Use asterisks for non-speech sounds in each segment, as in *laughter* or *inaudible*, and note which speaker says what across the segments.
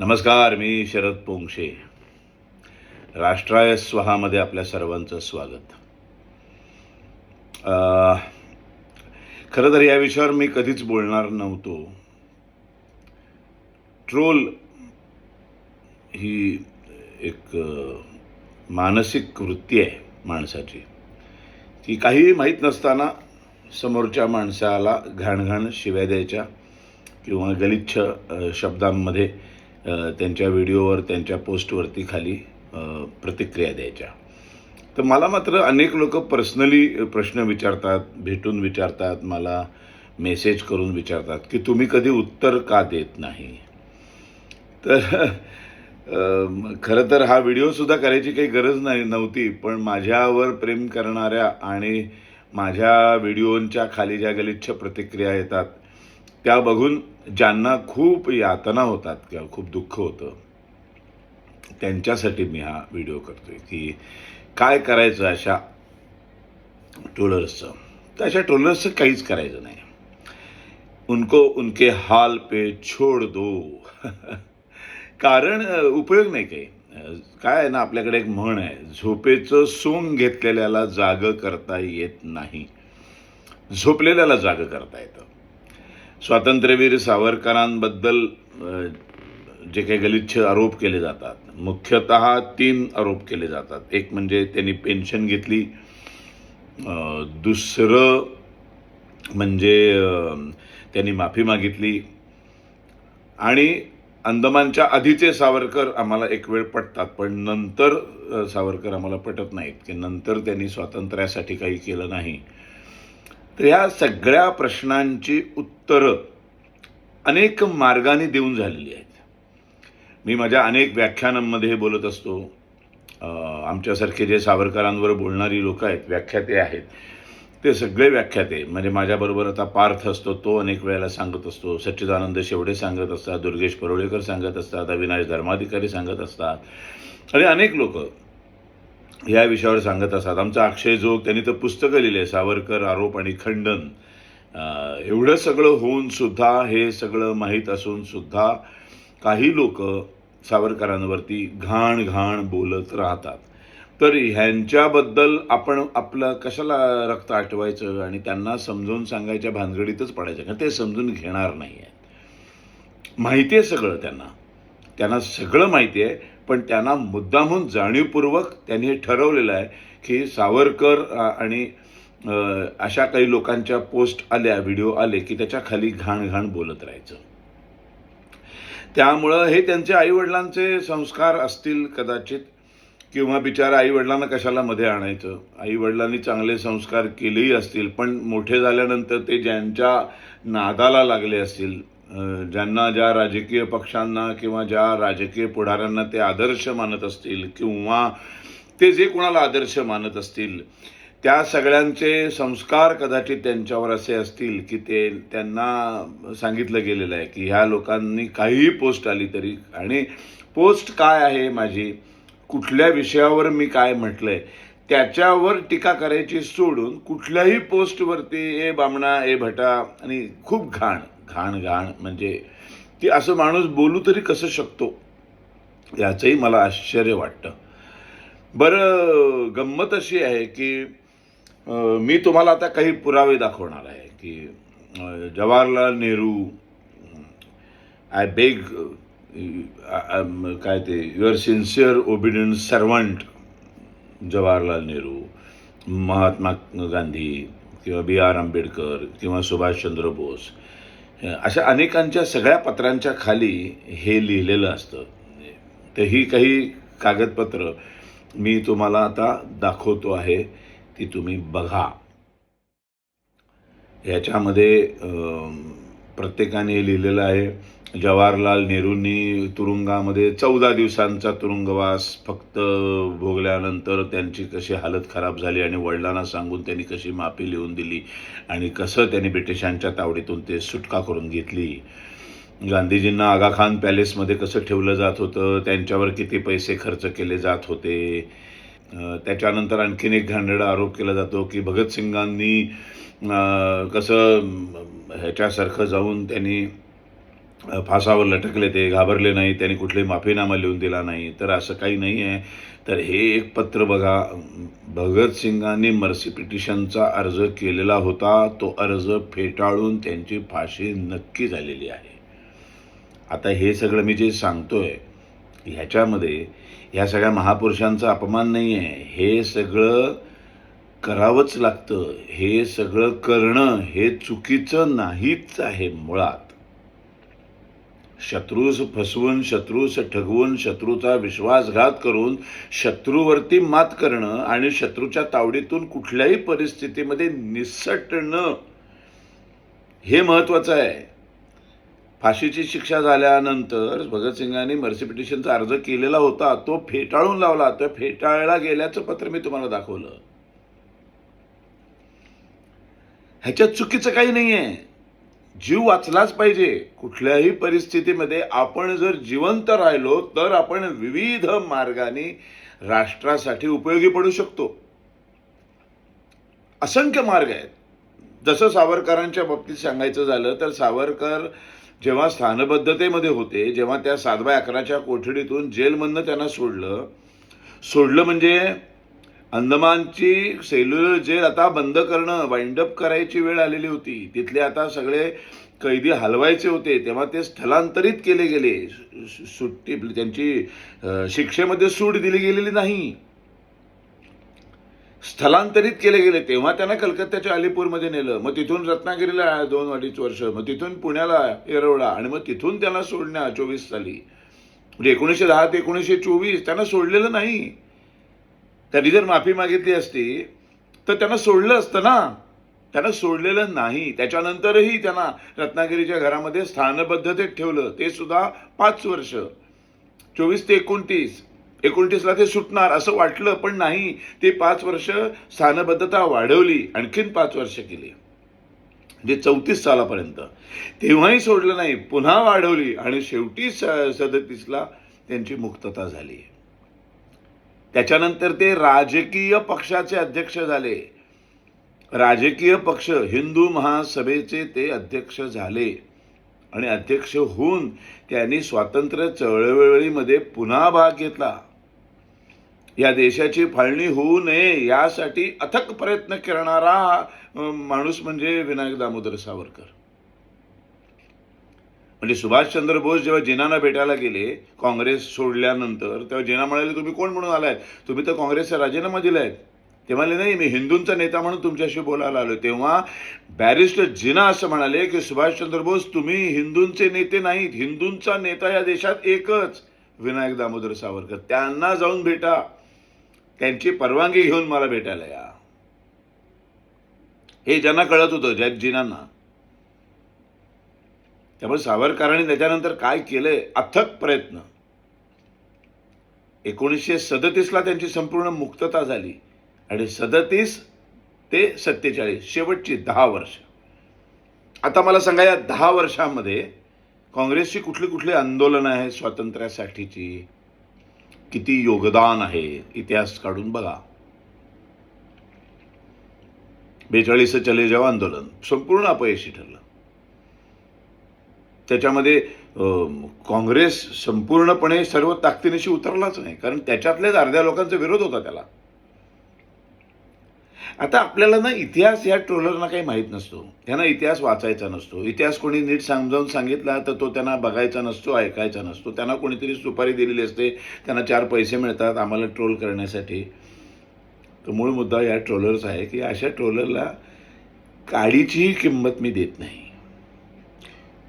Speaker 1: नमस्कार मी शरद पोंक्षे राष्ट्राय स्वहामध्ये आपल्या सर्वांचं स्वागत. खरं तर या विषयावर मी कधीच बोलणार नव्हतो. ट्रोल ही एक मानसिक वृत्ती आहे माणसाची. की काहीही माहीत नसताना समोरच्या माणसाला घाणघाण शिव्या द्यायच्या किंवा गलिच्छ शब्दांमध्ये त्यांच्या व्हिडिओवर त्यांच्या पोस्टवरती खाली प्रतिक्रिया द्यायच्या. तर मला मात्र अनेक लोक पर्सनली प्रश्न विचारतात भेटून विचारतात मला मेसेज करून विचारतात की तुम्ही कधी उत्तर का देत नाही? तर खरं तर हा व्हिडिओसुद्धा करायची काही गरज नाही नव्हती पण माझ्यावर प्रेम करणाऱ्या आणि माझ्या व्हिडिओंच्या खाली ज्या गलिच्छ प्रतिक्रिया येतात त्या बघून ज्यांना खूप यातना होतात किंवा खूप दुःख होतं त्यांच्यासाठी मी हा व्हिडिओ करतोय की काय करायचं अशा ट्रोलर्सचं? तर अशा ट्रोलर्सचं काहीच करायचं नाही. उनको उनके हाल पे छोड दो. *laughs* कारण उपयोग नाही काही. काय आहे ना आपल्याकडे एक म्हण आहे झोपेचं सोंग घेतलेल्याला जाग करता येत नाही. झोपलेल्याला जाग करता येतं. स्वातंत्र्यवीर सावरकरांबद्दल जे काही गलिच्छ आरोप केले जातात. मुख्यतः तीन आरोप केले जातात. एक म्हणजे त्यांनी पेन्शन घेतली. दुसरं म्हणजे त्यांनी माफी मागितली. आणि अंदमानच्या आधीचे सावरकर आम्हाला एक वेळ पटतात पण नंतर सावरकर आम्हाला पटत नाहीत की नंतर त्यांनी स्वातंत्र्यासाठी काही केलं नाही. तर ह्या सगळ्या प्रश्नांची उत्तरं अनेक मार्गाने देऊन झालेली आहेत. मी माझ्या अनेक व्याख्यानांमध्ये हे बोलत असतो. आमच्यासारखे जे सावरकरांवर बोलणारी लोक आहेत व्याख्याते आहेत ते सगळे व्याख्याते. म्हणजे माझ्याबरोबर आता पार्थ असतो तो अनेक वेळेला सांगत असतो. सच्चिदानंद शेवडे सांगत असतात दुर्गेश परोळेकर सांगत असतात अविनाश धर्माधिकारी सांगत असतात. आणि अनेक लोक. या विषयावर सांगत असतात. आमचा अक्षय जोग त्यांनी तर पुस्तकं लिहिले सावरकर आरोप आणि खंडन. एवढं सगळं होऊन सुद्धा हे सगळं माहीत असून सुद्धा काही लोक सावरकरांवरती घाण घाण बोलत राहतात. तर ह्यांच्याबद्दल आपण आपलं कशाला रक्त आटवायचं आणि त्यांना समजावून सांगायच्या भानगडीतच पडायचं? कारण ते समजून घेणार नाही आहेत माहिती आहे सगळं त्यांना. त्यांना सगळं माहिती आहे. पण त्यांना मुद्दामून जाणीवपूर्वक त्यांनी हे ठरवलेलं आहे की सावरकर आणि अशा काही लोकांच्या पोस्ट आल्या व्हिडिओ आले की त्याच्याखाली घाण घाण बोलत राहायचं. त्यामुळं हे त्यांचे आईवडिलांचे संस्कार असतील कदाचित किंवा बिचारा आईवडिलांना कशाला मध्ये आणायचं? आईवडिलांनी चांगले संस्कार केलेही असतील पण मोठे झाल्यानंतर ते ज्यांच्या नादाला लागले असतील ज्यांना ज्या राजकीय पक्षांना किंवा ज्या राजकीय पुढाऱ्यांना ते आदर्श मानत असतील किंवा ते जे कोणाला आदर्श मानत असतील त्या सगळ्यांचे संस्कार कदाचित त्यांच्यावर असे असतील की ते त्यांना सांगितलं गेलेलं आहे की ह्या लोकांनी काहीही पोस्ट आली तरी. आणि पोस्ट काय आहे माझी? कुठल्या विषयावर मी काय म्हटलंय? त्याच्यावर टीका करायची सोडून कुठल्याही पोस्टवरती ए बामणा ए भटा आणि खूप घाण घाण घाण म्हणजे की असं माणूस बोलू तरी कसं शकतो? याचंही मला आश्चर्य वाटतं. बरं गंमत अशी आहे की मी तुम्हाला आता काही पुरावे दाखवणार आहे की जवाहरलाल नेहरू आय बेग काय ते your sincere obedient servant Jawaharlal Nehru Mahatma Gandhi किंवा बी आर आंबेडकर किंवा सुभाषचंद्र बोस अशा अनेकांच्या सगळ्या पत्रांच्या खाली हे लिहिलेलं असतं. तर ही काही कागदपत्र मी तुम्हाला आता दाखवतो आहे ती तुम्ही बघा. ह्याच्यामध्ये प्रत्येकाने लिहिलेलं आहे. जवाहरलाल नेहरूंनी तुरुंगामध्ये चौदा दिवसांचा तुरुंगवास फक्त भोगल्यानंतर त्यांची कशी हालत खराब झाली आणि वडिलांना सांगून त्यांनी कशी माफी लिहून दिली आणि कसं त्यांनी ब्रिटिशांच्या तावडीतून ते सुटका करून घेतली. गांधीजींना आगाखान पॅलेसमध्ये कसं ठेवलं जात होतं? त्यांच्यावर किती पैसे खर्च केले जात होते? त्याच्यानंतर आणखीन एक घाणेरडा आरोप केला जातो की भगतसिंगांनी कसं ह्याच्यासारखं जाऊन त्यांनी फासावर लटकले ते घाबरले नाही त्यांनी कुठलाही माफीनामा लिहून दिला नाही. तर असं काही नाही आहे. तर हे एक पत्र बघा भगतसिंगांनी मर्सी पिटिशनचा अर्ज केलेला होता. तो अर्ज फेटाळून त्यांची फाशी नक्की झालेली आहे. आता हे सगळं मी जे सांगतो आहे ह्याच्यामध्ये ह्या सगळ्या महापुरुषांचा अपमान नाही आहे हे सगळं करावंच लागतं. हे सगळं करणं हे चुकीचं नाहीच आहे मुळात. शत्रूस फसवून शत्रूस ठगवून शत्रूचा विश्वासघात करून शत्रूवरती मात करणं आणि शत्रूच्या तावडीतून कुठल्याही परिस्थितीमध्ये निसटणं हे महत्त्वाचं आहे. फाशीची शिक्षा झाल्यानंतर भगतसिंगांनी मर्सी पिटिशनचा अर्ज केलेला होता. तो फेटाळून लावला. तो फेटाळला गेल्याचं पत्र मी तुम्हाला दाखवलं. ह्याच्यात चुकीचं काही नाही आहे जीव वाचलाच पाहिजे. कुठल्याही परिस्थितीमध्ये आपण जर जिवंत राहिलो तर आपण विविध मार्गाने राष्ट्रासाठी उपयोगी पडू शकतो. असंख्य मार्ग आहेत. जसं सावरकरांच्या बाबतीत सांगायचं झालं तर सावरकर जेव्हा स्थानबद्धतेमध्ये होते जेव्हा त्या सात बाय अकराच्या कोठडीतून जेलमधनं त्यांना सोडलं सोडलं म्हणजे अंदमानची सेल्युलर जेल आता बंद करणं वाइंडअप करायची वेळ आलेली होती. तिथले आता सगळे कैदी हलवायचे होते तेव्हा ते स्थलांतरित केले गेले. सुट्टी त्यांची शिक्षेमध्ये सूट दिली गेलेली नाही. स्थलांतरित केले गेले तेव्हा त्यांना कलकत्त्याच्या अलीपूरमध्ये नेलं. मग तिथून रत्नागिरीला दोन अडीच वर्ष मग तिथून पुण्याला येरवडा आणि मग तिथून त्यांना सोडण्या चोवीस साली. म्हणजे एकोणीसशे दहा ते एकोणीसशे चोवीस त्यांना सोडलेलं नाही. त्यांनी जर माफी मागितली असती तर त्यांना सोडलं असतं ना. त्यांना सोडलेलं नाही. त्याच्यानंतरही त्यांना रत्नागिरीच्या घरामध्ये स्थानबद्धतेत ठेवलं. ते सुद्धा पाच वर्ष. चोवीस ते एकोणतीस. एकोणतीसला ते सुटणार असं वाटलं पण नाही. ते पाच वर्ष स्थानबद्धता वाढवली आणखीन पाच वर्ष केली. म्हणजे चौतीस सालापर्यंत. तेव्हाही सोडलं नाही पुन्हा वाढवली आणि शेवटी स सदतीसला त्यांची मुक्तता झाली. त्याच्यानंतर ते राजकीय पक्षाचे अध्यक्ष झाले. राजकीय पक्ष हिंदू महासभेचे ते अध्यक्ष झाले. आणि अध्यक्ष होऊन त्यांनी स्वातंत्र्य चळवळीमध्ये पुन्हा भाग घेतला. या देशाची फाळणी होऊ नये यासाठी अथक प्रयत्न करणारा माणूस म्हणजे विनायक दामोदर सावरकर. म्हणजे सुभाषचंद्र बोस जेव्हा जिनाना भेटायला गेले काँग्रेस सोडल्यानंतर तेव्हा जिना म्हणाले तुम्ही कोण म्हणून आलाय? तुम्ही तर काँग्रेसचा राजीनामा दिलाय. ते म्हणाले नाही मी हिंदूंचा नेता म्हणून तुमच्याशी बोलायला आलो तेव्हा बॅरिस्टर जिना असं म्हणाले की सुभाषचंद्र बोस तुम्ही हिंदूंचे नेते नाहीत. हिंदूंचा नेता या देशात एकच विनायक दामोदर सावरकर. त्यांना जाऊन भेटा. त्यांची परवानगी घेऊन मला भेटायला या. हे ज्यांना कळत होतं ज्या त्यामुळे सावरकरांनी त्याच्यानंतर काय केलंय? अथक प्रयत्न. एकोणीसशे सदतीसला त्यांची संपूर्ण मुक्तता झाली. आणि सदतीस ते सत्तेचाळीस शेवटची दहा वर्ष. आता मला सांगा या दहा वर्षामध्ये काँग्रेसची कुठली कुठली आंदोलनं आहेत स्वातंत्र्यासाठीची? किती योगदान आहे इतिहास काढून बघा. बेचाळीस चले जेव्हा आंदोलन संपूर्ण अपयशी ठरलं. त्याच्यामध्ये काँग्रेस संपूर्णपणे सर्व ताकदीनिशी उतरलाच नाही कारण त्याच्यातल्याच अर्ध्या लोकांचा विरोध होता त्याला. आता आपल्याला ना इतिहास या ट्रोलरना काही माहीत नसतो. त्यांना इतिहास वाचायचा नसतो. इतिहास कोणी नीट समजावून सांगितला तर तो त्यांना बघायचा नसतो ऐकायचा नसतो. त्यांना कोणीतरी सुपारी दिलेली असते त्यांना चार पैसे मिळतात आम्हाला ट्रोल करण्यासाठी. तर मूळ मुद्दा या ट्रोलरचा आहे की अशा ट्रोलरला काडीचीही किंमत मी देत नाही.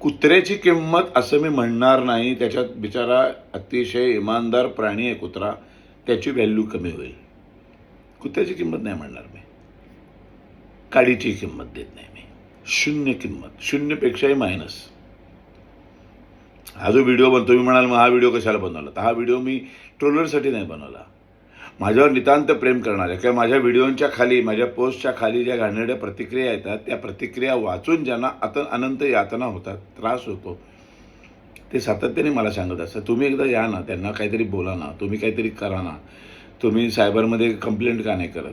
Speaker 1: कुत्र्याची किंमत असं मी म्हणणार नाही. त्याच्यात बिचारा अतिशय इमानदार प्राणी आहे कुत्रा. त्याची व्हॅल्यू कमी होईल. कुत्र्याची किंमत नाही म्हणणार. काडीची किंमत देत नाही मी. शून्य किंमत शून्यपेक्षाही मायनस हा जो व्हिडिओ बनतो मी म्हणाल मग हा व्हिडिओ कशाला बनवला? तर हा व्हिडिओ मी ट्रोलरसाठी नाही बनवला. माझ्यावर नितांत प्रेम करणाऱ्या किंवा माझ्या व्हिडिओच्या खाली माझ्या पोस्टच्या खाली ज्या घाणेरड्या प्रतिक्रिया येतात त्या प्रतिक्रिया वाचून ज्यांना अत अनंत यातना होतात त्रास होतो ते सातत्याने मला सांगत असतात तुम्ही एकदा या ना त्यांना काहीतरी बोला ना तुम्ही काहीतरी करा ना. तुम्ही सायबरमध्ये कंप्लेंट का नाही करत?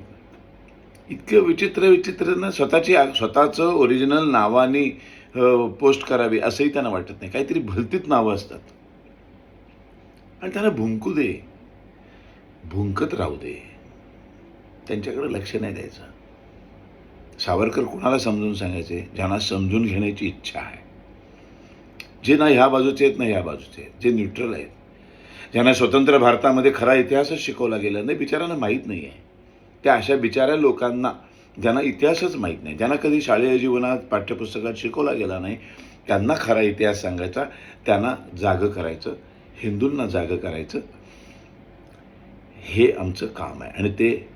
Speaker 1: इतकं विचित्र विचित्र ना स्वतःची स्वतःचं ओरिजिनल नावाने पोस्ट करावी असंही त्यांना वाटत नाही. काहीतरी भलतीत नावं असतात. आणि त्यांना भुंकू दे. भुंकत राहू दे. त्यांच्याकडे लक्ष नाही द्यायचं. सावरकर कुणाला समजून सांगायचे? ज्यांना समजून घेण्याची इच्छा आहे. जे ना ह्या बाजूचे आहेत ना ह्या बाजूचे आहेत. जे न्यूट्रल आहेत. ज्यांना स्वतंत्र भारतामध्ये खरा इतिहासच शिकवला गेला नाही बिचारांना माहीत नाही आहे त्या अशा बिचाऱ्या लोकांना ज्यांना इतिहासच माहीत नाही ज्यांना कधी शालेय जीवनात पाठ्यपुस्तकात शिकवला गेला नाही त्यांना खरा इतिहास सांगायचा त्यांना जागं करायचं हिंदूंना जागं करायचं हे आमचं काम आहे. आणि ते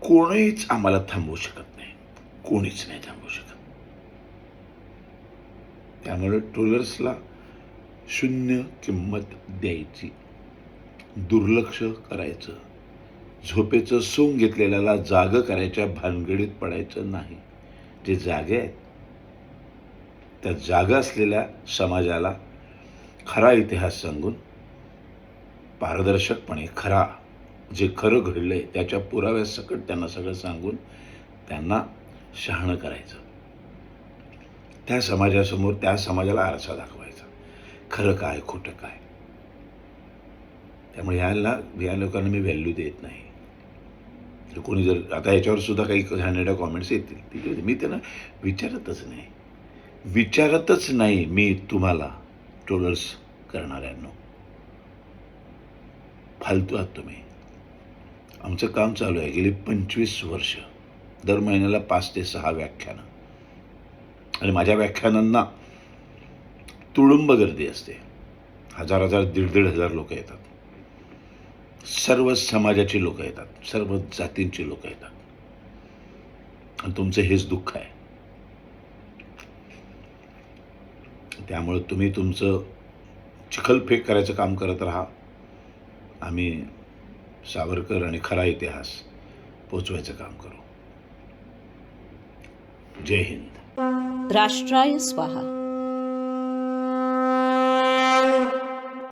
Speaker 1: कोणीच आम्हाला थांबवू शकत नाही. कोणीच नाही थांबवू शकत. त्यामुळे ट्रोलर्सला शून्य किंमत द्यायची. दुर्लक्ष करायचं. झोपेचं सोंग घेतलेल्याला जागं करायच्या भानगडीत पडायचं नाही. जे जागे आहेत त्या जागा असलेल्या समाजाला खरा इतिहास सांगून पारदर्शकपणे खरा जे खरं घडलं आहे त्याच्या पुराव्यासकट त्यांना सगळं सांगून त्यांना शहाणं करायचं. त्या समाजासमोर त्या समाजाला आरसा दाखवायचा. खरं काय खोटं काय? त्यामुळे ह्याला या लोकांना मी व्हॅल्यू देत नाही. म्हणजे कोणी जर आता याच्यावर सुद्धा काही घाणेरड्या कॉमेंट्स येतील. ठीक आहे? मी त्यांना विचारतच नाही. विचारतच नाही मी तुम्हाला ट्रोलर्स करणाऱ्यांनो. फालतू आहात तुम्ही. आमचं काम चालू आहे. गेली पंचवीस वर्ष. दर महिन्याला पाच ते सहा व्याख्यानं. आणि माझ्या व्याख्यानांना तुडुंब गर्दी असते. हजार हजार दीड दीड हजार लोक येतात. सर्व समाजाची लोक येतात सर्व जातींची लोक येतात. आणि तुमचं हेच दुःख आहे. त्यामुळे तुम्ही तुमचं चिखलफेक करायचं काम करत राहा. आम्ही सावरकर आणि खरा इतिहास पोचवायचं काम करू. जय हिंद.
Speaker 2: राष्ट्राय स्वाहा.